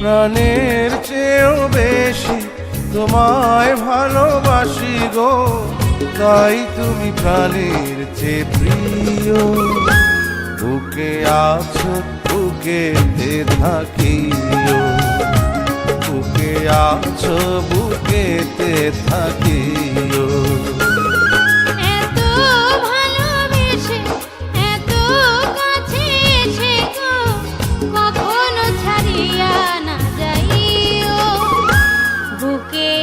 প্রাণের চেয়েও বেশি তোমায় ভালোবাসি গো। তাই তুমি প্রাণের চেয়ে প্রিয়। বুকে আছো বুকেতে থাকিও। বুকে আছো বুকেতে থাকিও। বুকে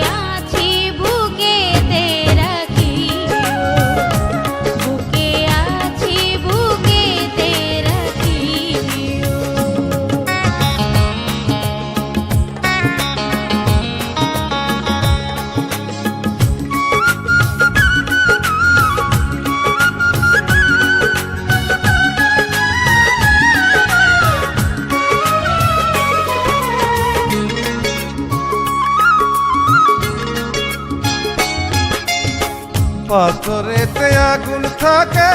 পাথরেতে আগুন থাকে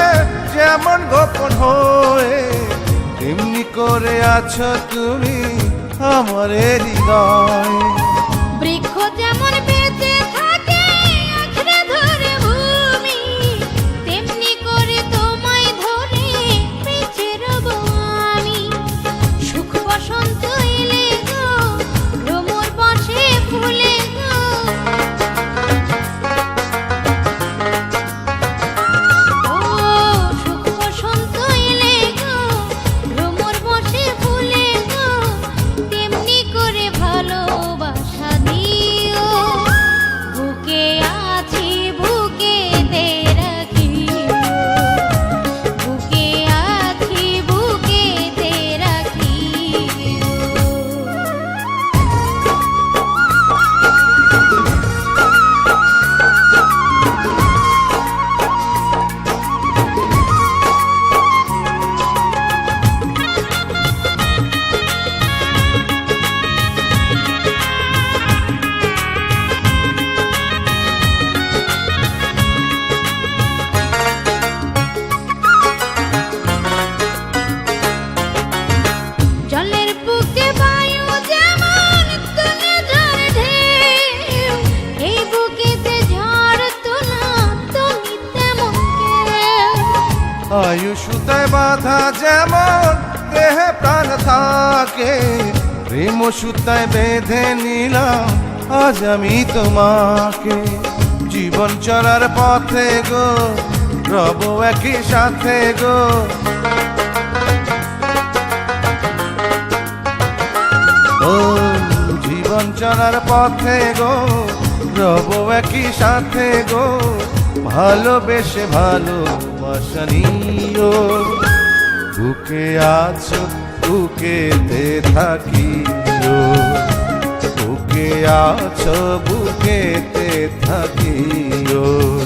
যেমন গোপন হয়ে। তেমনি করে আছো তুমি আমার হৃদয়। বৃক্ষ যেমন আয়ু সুতায় বাধা যেমন দেহে প্রাণ থাকে, প্রেম সুতায় বেঁধে নিলাম, আজ আমি তোমাকে। জীবন চলার পথে গো, রব একই সাথে গো। ও, জীবন চলার পথে গো, রব একই সাথে গো। ভালোবেসে ভালোবাসা নিও। বুকে আছো বুকেতে থাকিও। বুকে আছো বুকেতে থাকিও।